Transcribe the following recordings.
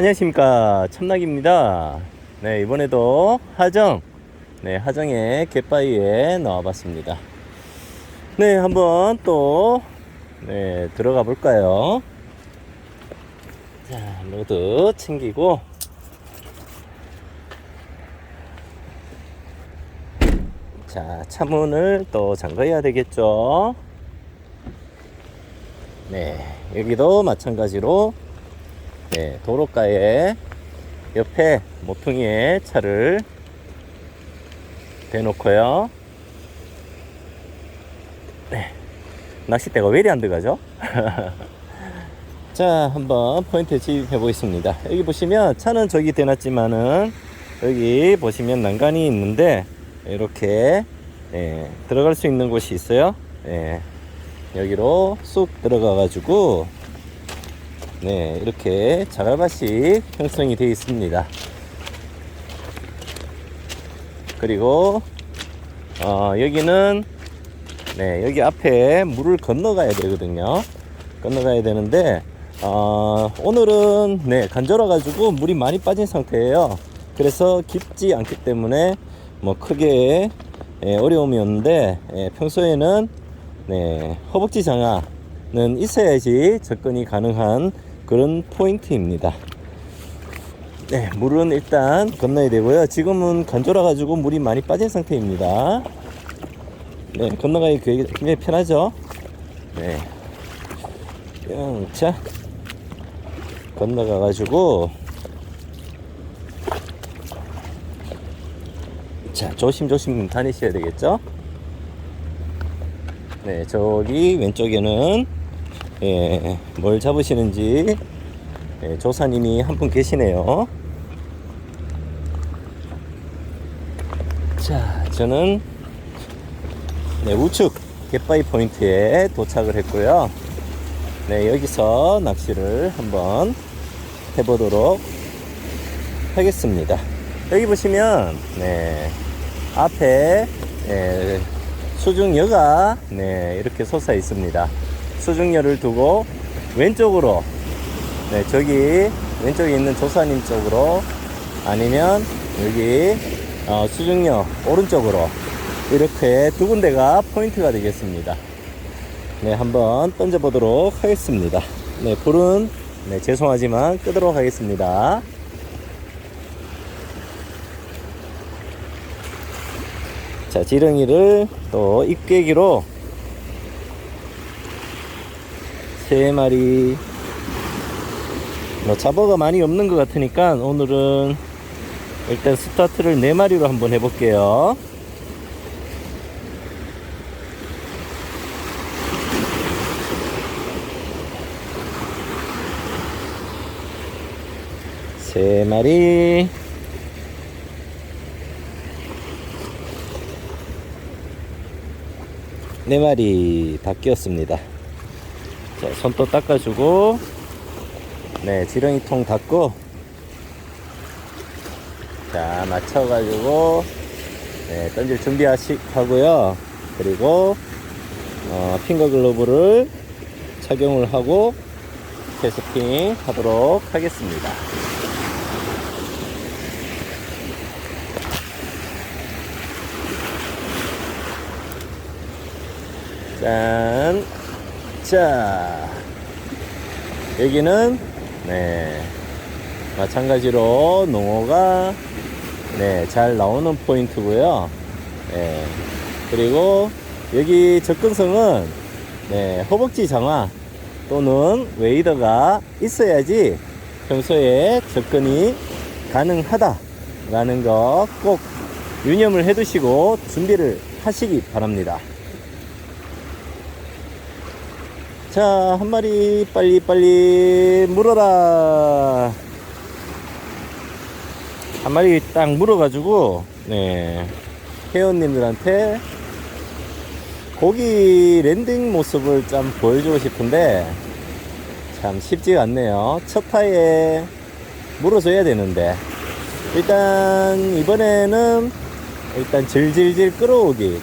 안녕하십니까. 참nak입니다. 네 이번에도 하정 네 하정의 갯바위에 나와봤습니다. 네 한번 또 네, 들어가 볼까요? 자 로드 챙기고. 자 차문을 또 잠가야 되겠죠? 네 여기도 마찬가지로 네, 도로가에 옆에 모퉁이에 차를 대놓고요. 네, 낚싯대가 왜 이리 안 들어가죠? 자, 한번 포인트 지입해 보겠습니다. 여기 보시면 차는 저기 대놨지만은 여기 보시면 난간이 있는데 이렇게 예, 들어갈 수 있는 곳이 있어요. 예, 여기로 쑥 들어가 가지고 네, 이렇게 자갈밭이 형성이 되어 있습니다. 그리고 어, 여기는 네, 여기 앞에 물을 건너가야 되거든요. 건너가야 되는데 어, 오늘은 네, 간절해 가지고 물이 많이 빠진 상태예요. 그래서 깊지 않기 때문에 뭐 크게 예, 어려움이 없는데 예, 평소에는 네, 허벅지 장화는 있어야지 접근이 가능한 그런 포인트입니다. 네, 물은 일단 건너야 되고요. 지금은 간절해 가지고 물이 많이 빠진 상태입니다. 네, 건너가기 굉장히 편하죠. 네. 자, 건너가 가지고 자, 조심조심 다니셔야 되겠죠? 네, 저기 왼쪽에는 예, 뭘 잡으시는지 예, 조사님이 한 분 계시네요. 자, 저는 네, 우측 갯바위 포인트에 도착을 했고요. 네, 여기서 낚시를 한번 해보도록 하겠습니다. 여기 보시면 네, 앞에 예, 수중여가 네, 이렇게 솟아 있습니다. 수중열을 두고 왼쪽으로 네 저기 왼쪽에 있는 조사님 쪽으로 아니면 여기 어, 수중열 오른쪽으로 이렇게 두 군데가 포인트가 되겠습니다. 네 한번 던져 보도록 하겠습니다. 네 불은 네 죄송하지만 끄도록 하겠습니다. 자 지렁이를 또 입깨기로 세 마리. 뭐 잡어가 많이 없는 것 같으니까 오늘은 일단 스타트를 네 마리로 한번 해볼게요. 세 마리. 네 마리 다 끼었습니다 자, 손도 닦아주고, 네, 지렁이통 닫고, 자, 맞춰가지고, 네, 던질 준비하고요. 그리고, 어, 핑거 글러브를 착용을 하고, 캐스팅 하도록 하겠습니다. 짠. 자, 여기는, 네, 마찬가지로 농어가, 네, 잘 나오는 포인트고요 네, 그리고 여기 접근성은, 네, 허벅지 장화 또는 웨이더가 있어야지 평소에 접근이 가능하다라는 거 꼭 유념을 해 두시고 준비를 하시기 바랍니다. 자, 한 마리 빨리 빨리 물어라. 한 마리 딱 물어가지고, 네, 회원님들한테 고기 랜딩 모습을 좀 보여주고 싶은데, 참 쉽지가 않네요. 첫 타에 물어줘야 되는데, 일단 이번에는 일단 질질질 끌어오기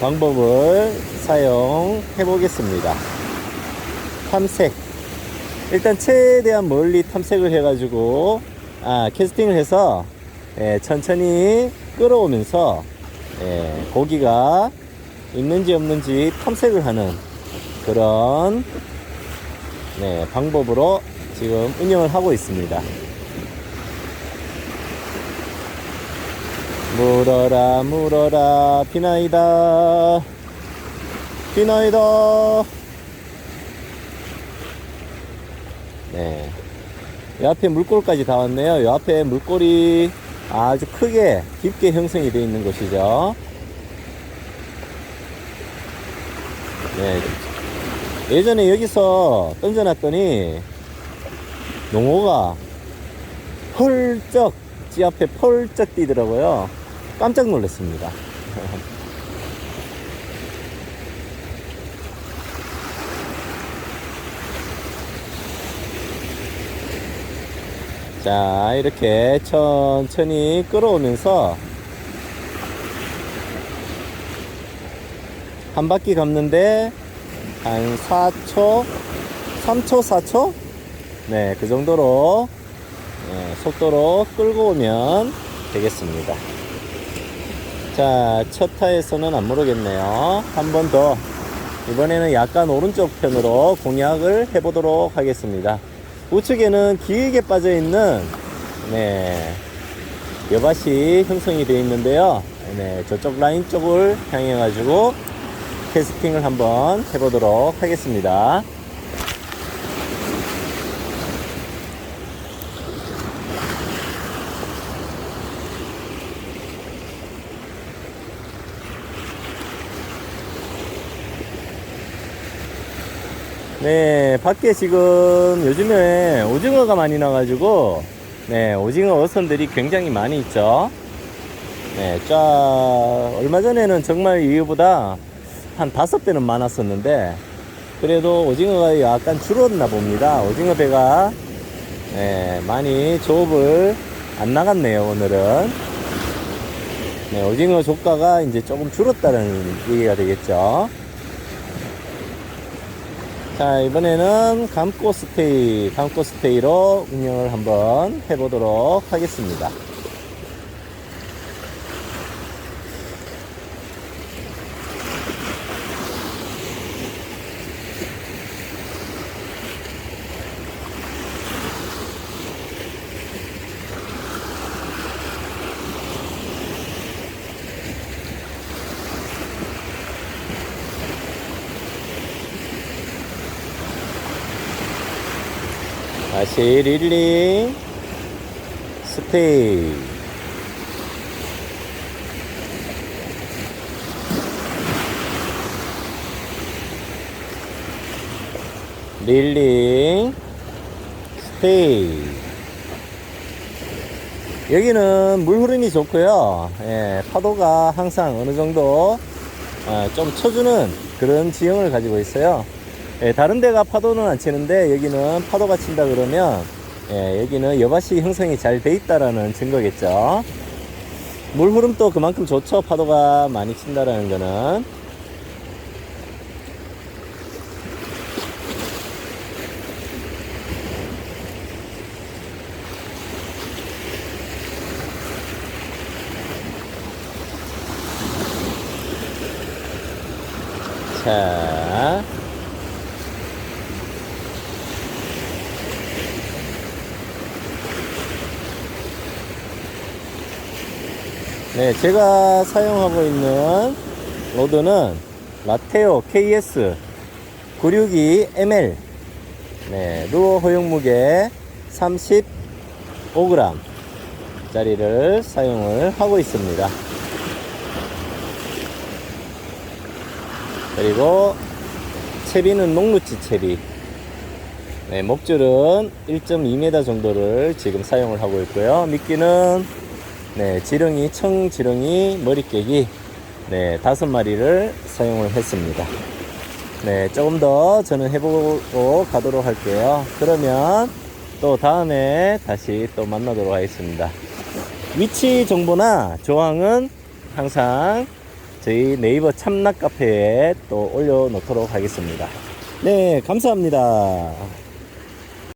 방법을 사용해 보겠습니다. 탐색. 일단 최대한 멀리 탐색을 해 가지고 아 캐스팅을 해서 예, 천천히 끌어오면서 예, 고기가 있는지 없는지 탐색을 하는 그런 네, 방법으로 지금 운영을 하고 있습니다. 물어라 물어라 비나이다. 비나이다 네. 이 앞에 물골까지 다 왔네요. 이 앞에 물골이 아주 크게 깊게 형성이 되어 있는 곳이죠. 네. 예전에 여기서 던져놨더니 농어가 펄쩍 지 앞에 펄쩍 뛰더라고요. 깜짝 놀랐습니다. 자, 이렇게 천천히 끌어오면서 한 바퀴 감는데 한 4초, 3초, 4초? 네, 그 정도로 네, 속도로 끌고 오면 되겠습니다. 자, 첫 타에서는 안 모르겠네요. 한 번 더. 이번에는 약간 오른쪽 편으로 공략을 해보도록 하겠습니다. 우측에는 길게 빠져 있는 네, 여밭이 형성이 되어 있는데요. 네, 저쪽 라인 쪽을 향해 가지고 캐스팅을 한번 해보도록 하겠습니다. 네, 밖에 지금 요즘에 오징어가 많이 나가지고, 네, 오징어 어선들이 굉장히 많이 있죠. 네, 쫙, 얼마 전에는 정말 이거보다 한 다섯 배는 많았었는데, 그래도 오징어가 약간 줄었나 봅니다. 오징어 배가, 네, 많이 조업을 안 나갔네요, 오늘은. 네, 오징어 조가가 이제 조금 줄었다는 얘기가 되겠죠. 자, 이번에는 감고 스테이, 감고 스테이로 운영을 한번 해보도록 하겠습니다. 다시 릴링, 스테이. 릴링, 스테이. 여기는 물 흐름이 좋고요. 예, 파도가 항상 어느 정도 아, 좀 쳐주는 그런 지형을 가지고 있어요. 예, 다른 데가 파도는 안 치는데 여기는 파도가 친다 그러면 예, 여기는 여밭이 형성이 잘 돼 있다라는 증거겠죠. 물 흐름도 그만큼 좋죠. 파도가 많이 친다라는 거는. 자, 네, 제가 사용하고 있는 로드는 라테오 KS 962ml 네, 루어 허용 무게 35g 짜리를 사용을 하고 있습니다. 그리고 채비는 녹루치 채비 네, 목줄은 1.2m 정도를 지금 사용을 하고 있고요. 미끼는 네, 지렁이, 청 지렁이, 머리깨기, 네, 다섯 마리를 사용을 했습니다. 네, 조금 더 저는 해보고 가도록 할게요. 그러면 또 다음에 다시 또 만나도록 하겠습니다. 위치 정보나 조항은 항상 저희 네이버 참락 카페에 또 올려놓도록 하겠습니다. 네, 감사합니다.